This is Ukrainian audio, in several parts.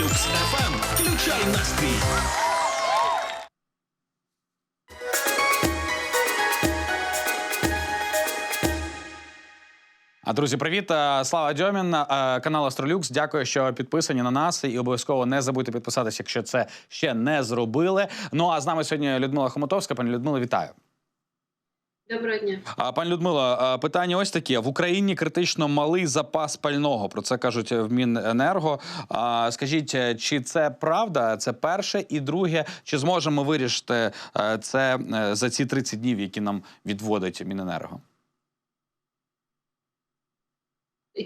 Люкс ФМ. Настрій. А друзі, привіт! Слава Дьомін, канал Астролюкс. Дякую, що підписані на нас. І обов'язково не забудьте підписатися, якщо це ще не зробили. Ну а з нами сьогодні Людмила Хомутовська. Пані Людмила, вітаю. Доброго дня. А пані Людмила, е, питання ось таке: в Україні критично малий запас пального. Про це кажуть в Міненерго. А скажіть, е, чи це правда? Це перше, і друге, чи зможемо вирішити е, це е, за ці 30 днів, які нам відводить Міненерго?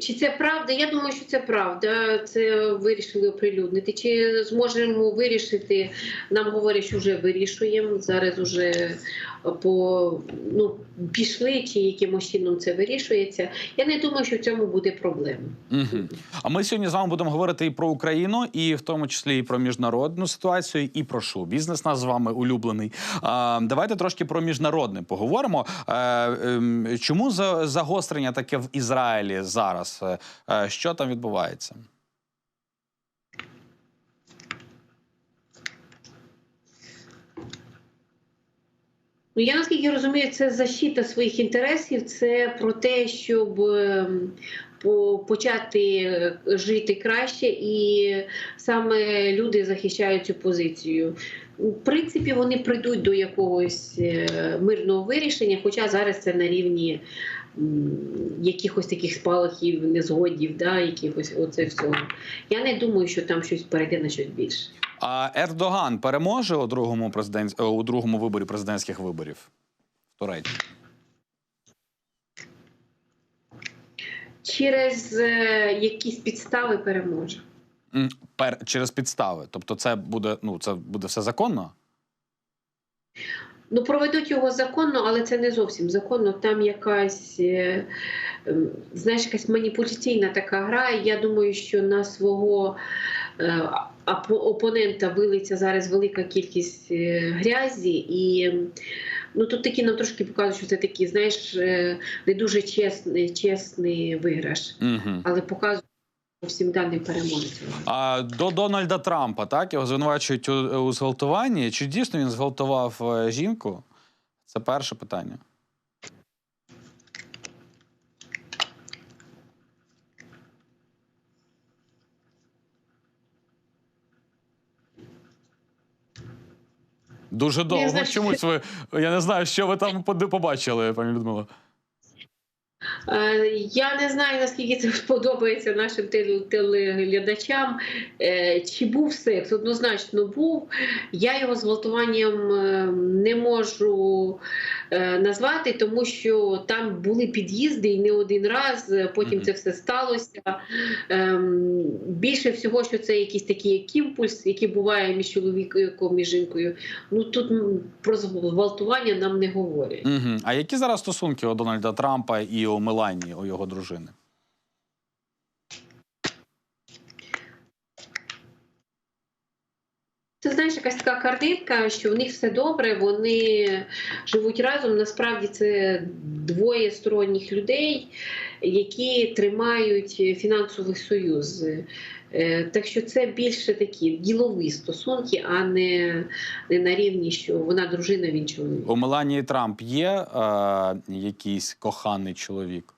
Чи це правда? Я думаю, що це правда. Це вирішили оприлюднити. Чи зможемо вирішити? Нам говорять, що вже вирішуємо. Зараз уже по ну пішли, чи якимось чином це вирішується. Я не думаю, що в цьому буде проблема. Угу. А ми сьогодні з вами будемо говорити і про Україну, і в тому числі і про міжнародну ситуацію, і про шоу. Бізнес нас з вами улюблений. А, давайте трошки про міжнародне поговоримо. Е, ем, чому за, загострення таке в Ізраїлі зараз? Е, е, що там відбувається? Ну я наскільки розумію, це защита своїх інтересів. Це про те, щоб ем, почати е, жити краще, і саме люди захищають цю позицію. В принципі, вони прийдуть до якогось е, мирного вирішення, хоча зараз це на рівні якихось таких спалахів, незгодів, да, якихось оце всього. Я не думаю, що там щось перейде на щось більше. А Ердоган переможе у другому президент... е, у другому виборі президентських виборів в Туреччині? Через е, якісь підстави переможе. Пер... через підстави. Тобто, це буде ну це буде все законно? Ну, проведуть його законно, але це не зовсім законно. Там якась, е, ем, знаєш, якась маніпуляційна така гра. І Я думаю, що на свого е, опонента вилиться зараз велика кількість е, грязі. І ем, ну, тут такі нам трошки показують, що це такий, знаєш, не дуже чесний, чесний виграш, Угу. але показують всім даним переможцям. А до Дональда Трампа так його звинувачують у, у зґвалтуванні. Чи дійсно він зґвалтував е, жінку? Це перше питання. Дуже довго. Чомусь ви я не знаю, що ви там побачили, пані Людмила. Е, Я не знаю, наскільки це подобається нашим телеглядачам. Е, Чи був секс? Однозначно був. Я його зґвалтуванням е, не можу назвати, тому що там були під'їзди і не один раз. Потім це все сталося. Ем, Більше всього, що це якийсь такий як імпульс, який буває між чоловіком і жінкою. Ну тут про зґвалтування нам не говорять. А які зараз стосунки у Дональда Трампа і у Меланії, у його дружини? Ти знаєш, якась така картинка, що в них все добре, вони живуть разом. Насправді це двоє сторонніх людей, які тримають фінансовий союз. Е, Так що це більше такі ділові стосунки, а не, не на рівні, що вона дружина, він чоловік. У Меланії Трамп є е, якийсь коханий чоловік?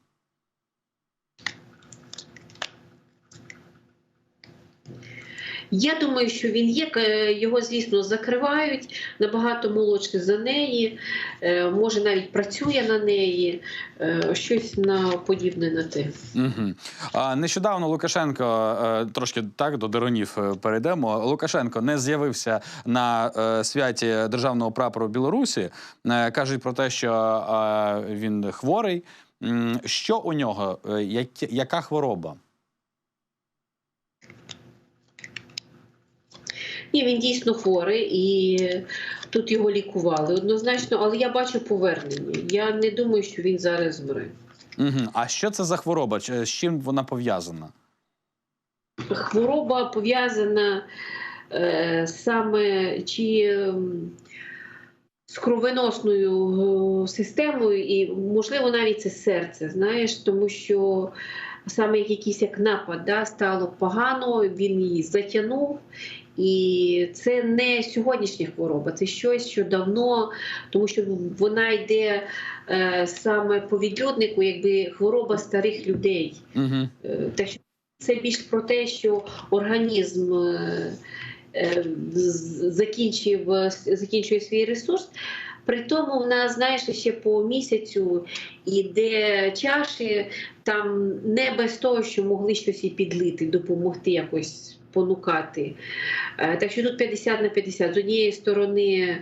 Я думаю, що він є. Е, Його, звісно, закривають набагато молодший за неї, е, може навіть працює на неї, е, щось на подібне на те. Угу. А, нещодавно Лукашенко трошки так до деронів перейдемо. Лукашенко не з'явився на святі державного прапору Білорусі. Кажуть про те, що він хворий. Що у нього? Яка хвороба? Ні, він дійсно хворий і тут його лікували однозначно, але я бачу повернення. Я не думаю, що він зараз змре. Угу. А що це за хвороба? З чим вона пов'язана? Хвороба пов'язана е, саме чи ем, з кровоносною е, системою, і можливо навіть це серце, знаєш, тому що саме як якийсь як напад да, стало погано, він її затягнув. І це не сьогоднішня хвороба, це щось, що давно, тому що вона йде е, саме по відлюднику, якби хвороба старих людей. Угу. Е, Так що це більш про те, що організм е, е, закінчив, закінчує свій ресурс. При тому в нас, знаєш, ще по місяцю іде чаші, там не без того, що могли щось і підлити, допомогти якось понукати. Е, Так що тут 50 на 50. З однієї сторони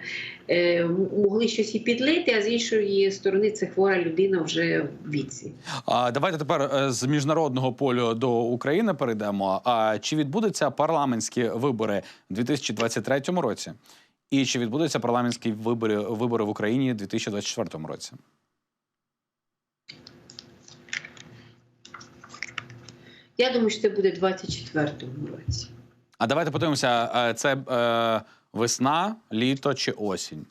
е, могли щось і підлити, а з іншої сторони це хвора людина вже в віці. А давайте тепер е, з міжнародного полю до України перейдемо. А чи відбудуться парламентські вибори у 2023 році? І чи відбудуться парламентські вибори, вибори в Україні у 2024 році? Я думаю, що це буде в 24-му році. А давайте подивимося: е, це е, весна, літо чи осінь?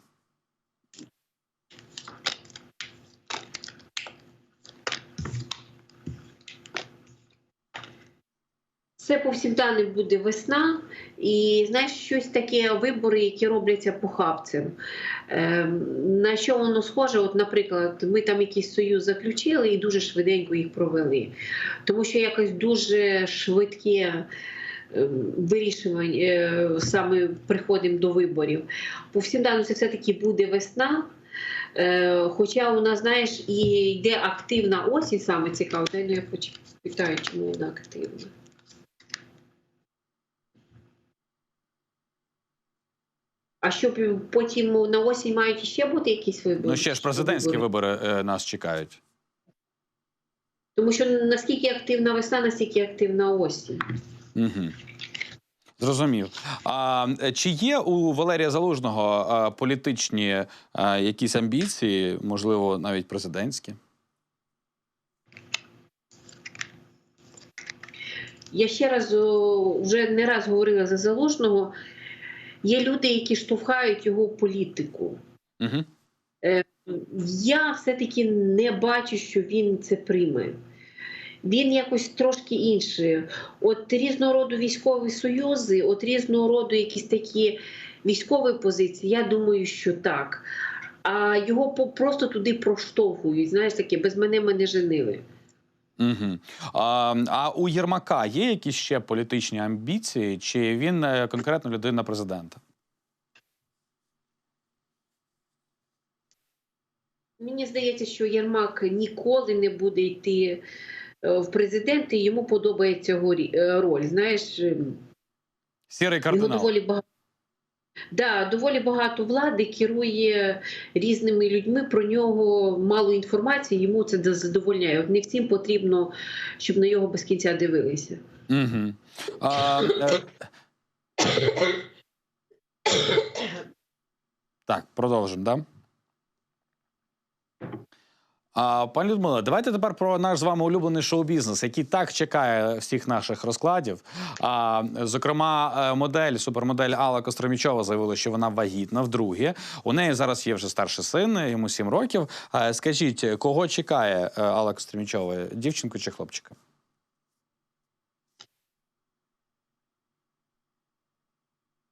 Це повсякденно буде весна, і знаєш, щось таке вибори, які робляться похабцем. Ем, на що воно схоже? От, наприклад, ми там якийсь союз заключили і дуже швиденько їх провели. Тому що якось дуже швидке ем, вирішування е, саме приходимо до виборів. Повсякденно це все-таки буде весна. Е, Хоча у нас, знаєш, і йде активна осінь, саме цікаво, дай ну я почитаю, чому вона активна. А що потім на осінь мають ще бути якісь вибори? Ну ще ж президентські вибори е, нас чекають. Тому що наскільки активна весна, настільки активна осінь. Угу. Зрозумів. А е, чи є у Валерія Залужного е, політичні е, якісь амбіції, можливо, навіть президентські? Я ще раз вже не раз говорила за залужного. Є люди, які штовхають його в політику. Угу. Я все-таки не бачу, що він це прийме. Він якось трошки інший. От різного роду військові союзи, от різного роду якісь такі військові позиції, я думаю, що так. А його просто туди проштовхують. Знаєш, таке без мене мене женили. Угу. А, а у Єрмака є якісь ще політичні амбіції, чи він е, конкретно людина президента? Мені здається, що Єрмак ніколи не буде йти е, в президенти, і йому подобається його е, роль. Знаєш, е, Сірий його кардинал. доволі багато. Да, доволі багато влади керує різними людьми. Про нього мало інформації, йому це задовольняє. От не всім потрібно, щоб на його без кінця дивилися. Угу. А, е, так, продовжимо, да? А, пані Людмила, давайте тепер про наш з вами улюблений шоу-бізнес, який так чекає всіх наших розкладів. А, зокрема, е, модель, супермодель Алла Костромічова заявила, що вона вагітна вдруге. У неї зараз є вже старший син, йому 7 років. А, скажіть, кого чекає е, Алла Костромічова? Дівчинку чи хлопчика?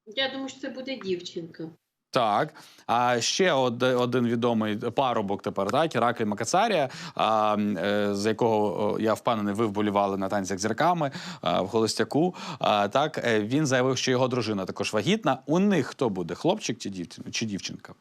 Я думаю, що це буде дівчинка. Так, а ще од, один відомий парубок тепер, так, Іраклі Макацарія, е, з якого я впевнений, ви вболівали на танцях зірками в Холостяку. Так, е, він заявив, що його дружина також вагітна. У них хто буде? Хлопчик чи, дівчинка чи дівчинка?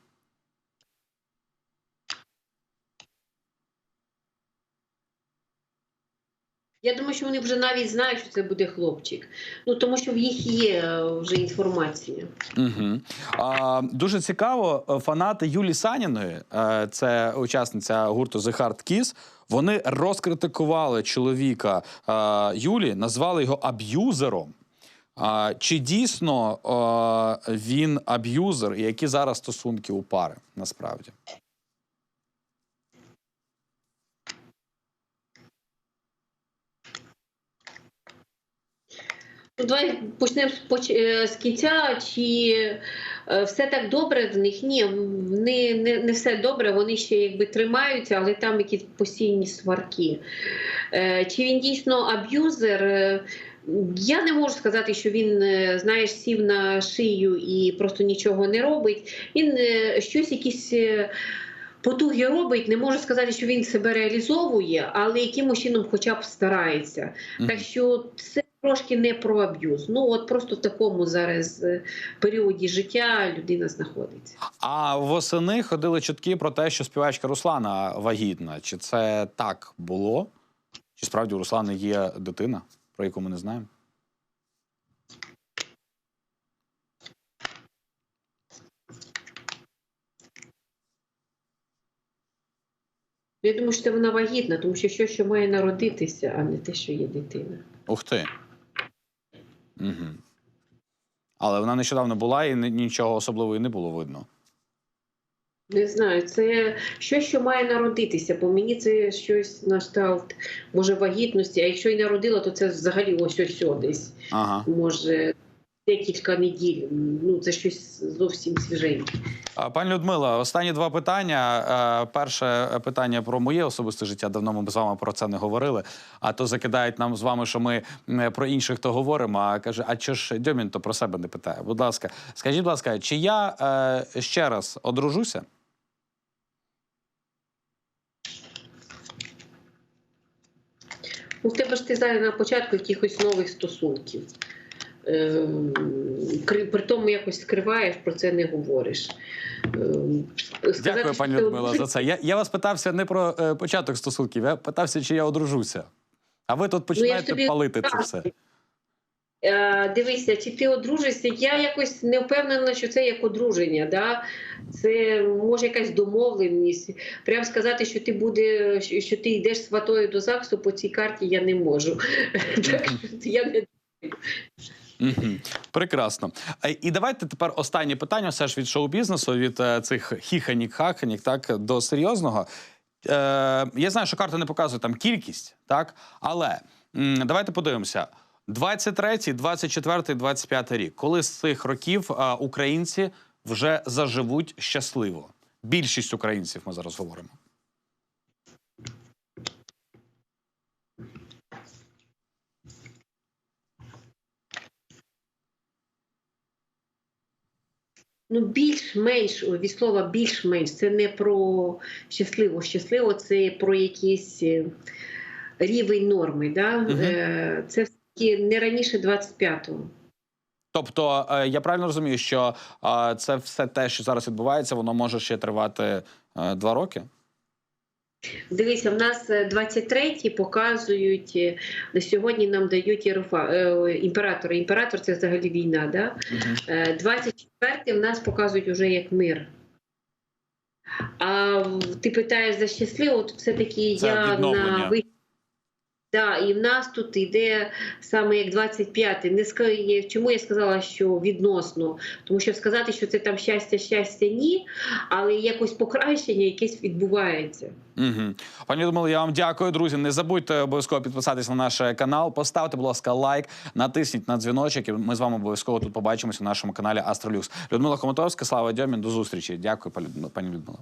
Я думаю, що вони вже навіть знають, що це буде хлопчик. Ну тому що в їх є е, вже інформація. Угу. А, дуже цікаво, е, фанати Юлі Саніної, е, це учасниця гурту The Hard Kiss, вони розкритикували чоловіка Юлі, назвали його аб'юзером. А, чи дійсно е, він аб'юзер, і які зараз стосунки у пари насправді? Давай почнемо з, е, кінця. Чи е, все так добре в них? Ні, не, не, не все добре. Вони ще якби тримаються, але там якісь постійні сварки. Е, Чи він дійсно аб'юзер? Я не можу сказати, що він, знаєш, сів на шию і просто нічого не робить. Він щось якісь. Потуги робить, не можу сказати, що він себе реалізовує, але якимось чином хоча б старається. Так що це трошки не про аб'юз. Ну от просто в такому зараз е, періоді життя людина знаходиться. А восени ходили чутки про те, що співачка Руслана вагітна. Чи це так було? Чи справді у Руслани є дитина, про яку ми не знаємо? Я думаю, що вона вагітна, тому що що, що має народитися, а не те, що є дитина. Ух ти. Угу. Але вона нещодавно була і нічого особливого і не було видно. Не знаю, це щось, що має народитися, бо мені це щось на кшталт може вагітності, а якщо і народила, то це взагалі ось ось ось десь. Ага. Може декілька неділь. Ну це щось зовсім свіженьке. Пані Людмила, останні два питання. Е, Перше питання про моє особисте життя. Давно ми з вами про це не говорили. А то закидають нам з вами, що ми про інших то говоримо. А каже, а чого ж Дьомін то про себе не питає? Будь ласка, скажіть, будь ласка, чи я е, ще раз одружуся? Ну, в тебе ж ти зараз на початку якихось нових стосунків. Ем, При тому якось скриваєш, про це не говориш. Ем, сказати, Дякую, пані Людмила, за це. Я, я вас питався не про е, початок стосунків, я питався, чи я одружуся. А ви тут починаєте тобі- палити це все. Е, Дивися, чи ти одружишся? Я якось не впевнена, що це як одруження. Да? Це може якась домовленість. Прям сказати, що ти буде, що ти йдеш сватою до ЗАГСу по цій карті, я не можу. Так що я не Угу. Прекрасно. Е, І давайте тепер останнє питання, все ж від шоу-бізнесу, від е, цих хіханік хаханік так до серйозного. Е, я знаю, що карта не показує там кількість, так але м, давайте подивимося. 23, 24, 25 рік. Коли з цих років е, українці вже заживуть щасливо? Більшість українців ми зараз говоримо. Ну, більш-менш від слова більш-менш це не про щасливо. Щасливо це про якийсь е, рівень норми. Да? Е, Це все-таки не раніше 25-го. Тобто, е, я правильно розумію, що це все те, що зараз відбувається, воно може ще тривати два роки? Дивися, в нас 23-ті показують е, на сьогодні. Нам дають е, імператора. Імператор це взагалі війна. Да? Угу. Е, 24-й в нас показують уже як мир. А ти питаєш за щасливо, от все-таки я на ви. Да, і в нас тут йде саме як 25-й. Не ска- Чому я сказала, що відносно? Тому що сказати, що це там щастя, щастя, ні, але якось покращення якесь відбувається. Угу. Пані Людмила, я вам дякую, друзі. Не забудьте обов'язково підписатись на наш е, канал. Поставте, будь ласка, лайк, натисніть на дзвіночок. І ми з вами обов'язково тут побачимося на нашому каналі Астролюкс. Людмила Хомотовська, Слава Дьомін. До зустрічі. Дякую, пані Людмила.